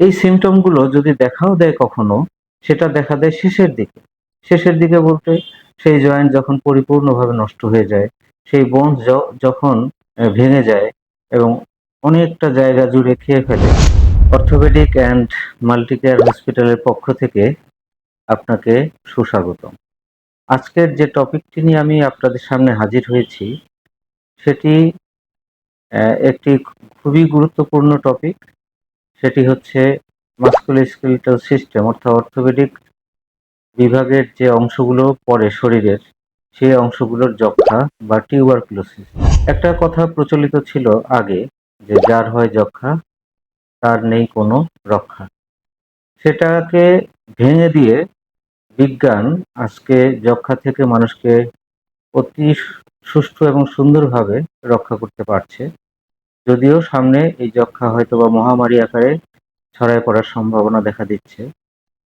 এই সিমটমগুলো যদি দেখাও দেয় কখনো, সেটা দেখা দেয় শেষের দিকে। শেষের দিকে বলতে সেই জয়েন্ট যখন পরিপূর্ণভাবে নষ্ট হয়ে যায়, সেই বোন যখন ভেঙে যায় এবং অনেকটা জায়গা জুড়ে খেয়ে ফেলে অর্থোপেডিক অ্যান্ড মাল্টিকেয়ার হসপিটালের পক্ষ থেকে আপনাকে সুস্বাগতম। আজকের যে টপিকটি নিয়ে আমি আপনাদের সামনে হাজির হয়েছি, সেটি একটি খুবই গুরুত্বপূর্ণ টপিক সেটি হচ্ছে মাস্কুলোস্কেলেটাল সিস্টেম, অর্থাৎ অর্থোপেডিক বিভাগের যে অংশগুলো পড়ে শরীরের, সেই অংশগুলোর যক্ষা বা টিউবারকুলোসিস। একটা কথা প্রচলিত ছিল আগে যে যার হয় যক্ষা তার নেই কোনো রক্ষা। সেটাকে ভেঙে দিয়ে বিজ্ঞান আজকে যক্ষা থেকে মানুষকে অতি সুষ্ঠু এবং সুন্দরভাবে রক্ষা করতে পারছে। যদিও সামনে এই যক্ষা হয়তো বা মহামারী আকারে ছড়ায় পড়ার সম্ভাবনা দেখা দিচ্ছে,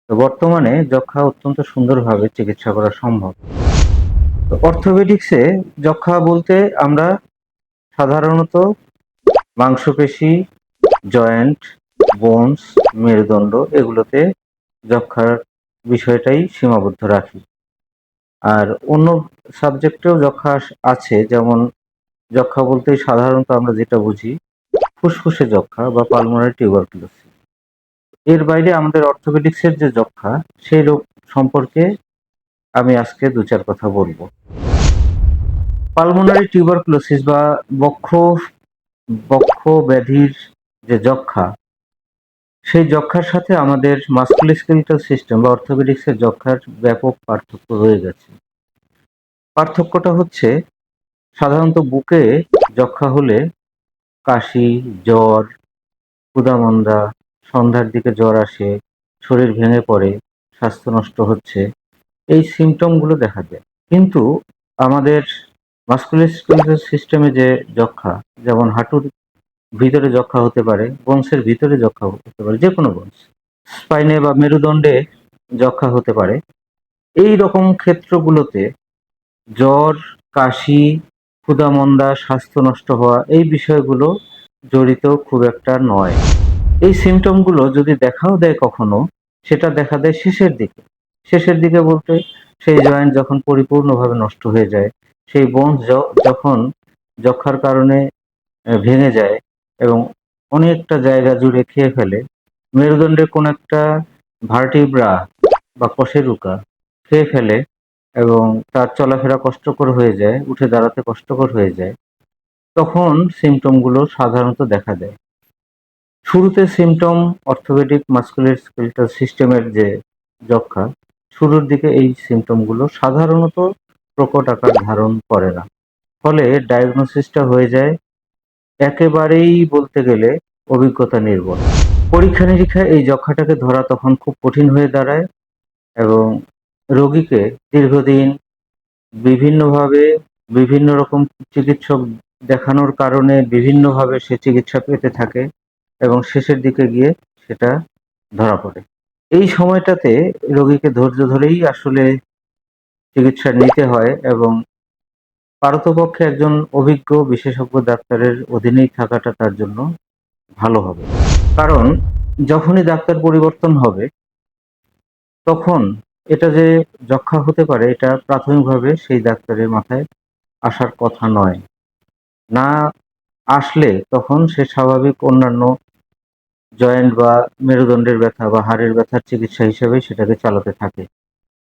তো বর্তমানে যক্ষা অত্যন্ত সুন্দরভাবে চিকিৎসা করা সম্ভব। তো অর্থোপেডিক্সে যক্ষা বলতে আমরা সাধারণত মাংসপেশি, জয়েন্ট, বোনস, মেরুদণ্ড এগুলোতে যক্ষার বিষয়টাই সীমাবদ্ধ রাখি। আর অন্য সাবজেক্টেও যক্ষা আছে, যেমন যক্ষা বলতে সাধারণত আমরা যেটা বুঝি, ফুসফুসে যক্ষা বা পালমোনারি টিউবারকুলোসিস এর বাইরে আমাদের অর্থোপেডিক্সের যে যক্ষা সেই রোগ সম্পর্কে আমি আজকে দু চার কথা বলব। পালমোনারি টিউবারকুলোসিস বা বক্ষ বক্ষ ব্যাধির যে যক্ষা, সেই যক্ষার সাথে আমাদের মাস্কুলোস্কেলেটাল সিস্টেম বা অর্থোপেডিক্সের যক্ষার ব্যাপক পার্থক্য রয়ে গেছে। পার্থক্যটা হচ্ছে সাধারণত বুকে যক্ষা হলে কাশি, জ্বর ক্ষুধামন্দা সন্ধ্যার দিকে জ্বর আসে, শরীর ভেঙে পড়ে, স্বাস্থ্য নষ্ট হচ্ছে, এই সিমটমগুলো দেখা যায়। কিন্তু আমাদের মাস্কুলোস্কেলেটাল সিস্টেমে যে যক্ষা, যেমন হাঁটুর ভিতরে যক্ষা হতে পারে, বংশের ভিতরে যক্ষা হতে পারে, যে কোনো বংশ স্পাইনে বা মেরুদণ্ডে যক্ষা হতে পারে, এই রকম ক্ষেত্রগুলোতে জ্বর, কাশি ক্ষুধামন্দা, স্বাস্থ্য নষ্ট হওয়া, এই বিষয়গুলো জড়িত খুব একটা নয়। এই সিমটমগুলো যদি দেখাও দেয় কখনো, সেটা দেখা দেয় শেষের দিকে। শেষের দিকে বলতে সেই জয়েন্ট যখন পরিপূর্ণভাবে নষ্ট হয়ে যায়, সেই বোন যখন যক্ষার কারণে ভেঙে যায় এবং অনেকটা জায়গা জুড়ে খেয়ে ফেলে, মেরুদণ্ডের কোন একটা ভার্টিব্রা বা কশেরুকা খেয়ে ফেলে এবং তার চলাফেরা কষ্টকর হয়ে যায়, উঠে দাঁড়াতে কষ্টকর হয়ে যায়, তখন সিমটমগুলো সাধারণত দেখা দেয়। শুরুতে সিমটম অর্থোপেডিক মাস্কুলার স্কেলেটাল সিস্টেমের যে যক্ষা শুরুর দিকে এই সিমটমগুলো সাধারণত প্রকট আকার ধারণ করে না। ফলে ডায়াগনোসিসটা হয়ে যায় একেবারেই বলতে গেলে অভিজ্ঞতা নির্ভর। পরীক্ষা নিরীক্ষা এই যক্ষাটাকে ধরা তখন খুব কঠিন হয়ে দাঁড়ায় এবং রোগীকে দীর্ঘদিন বিভিন্নভাবে বিভিন্ন রকম চিকিৎসক দেখানোর কারণে বিভিন্নভাবে সে চিকিৎসা পেতে থাকে এবং শেষের দিকে গিয়ে সেটা ধরা পড়ে। এই সময়টাতে রোগীকে ধৈর্য ধরেই আসলে চিকিৎসা নিতে হয় এবং পারতপক্ষে একজন অভিজ্ঞ বিশেষজ্ঞ ডাক্তারের অধীনেই থাকাটা তার জন্য ভালো হবে। কারণ যখনই ডাক্তার পরিবর্তন হবে, তখন এটা যে যক্ষা হতে পারে, এটা প্রাথমিকভাবে সেই ডাক্তারের মাথায় আসার কথা নয়। না আসলে তখন সে স্বাভাবিক অন্যান্য জয়েন্ট বা মেরুদণ্ডের ব্যথা বা হাড়ের ব্যথার চিকিৎসা হিসেবে সেটাকে চালাতে থাকে।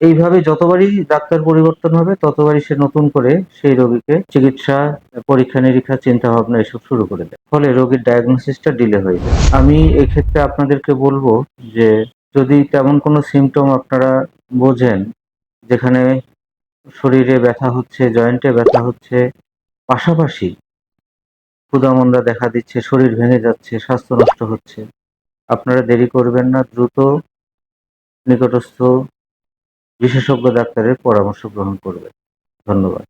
এইভাবে যতবারই ডাক্তার পরিবর্তন হবে, ততবারই সে নতুন করে সেই রোগীকে চিকিৎসা, পরীক্ষা নিরীক্ষা চিন্তা ভাবনা এসব শুরু করে দেয়। ফলে রোগীর ডায়াগনোসিসটা ডিলে হয়ে যায়। আমি এক্ষেত্রে আপনাদেরকে বলব যে, যদি তেমন কোনো সিমটম আপনারা বোঝেন, যেখানে শরীরে ব্যথা হচ্ছে, জয়েন্টে ব্যথা হচ্ছে, পাশাপাশি ক্ষুদামন্দা দেখা দিচ্ছে, শরীর ভেঙে যাচ্ছে, স্বাস্থ্য নষ্ট হচ্ছে। আপনারা দেরি করবেন না, দ্রুত নিকটস্থ বিশেষজ্ঞ ডাক্তারের পরামর্শ গ্রহণ করবেন। ধন্যবাদ।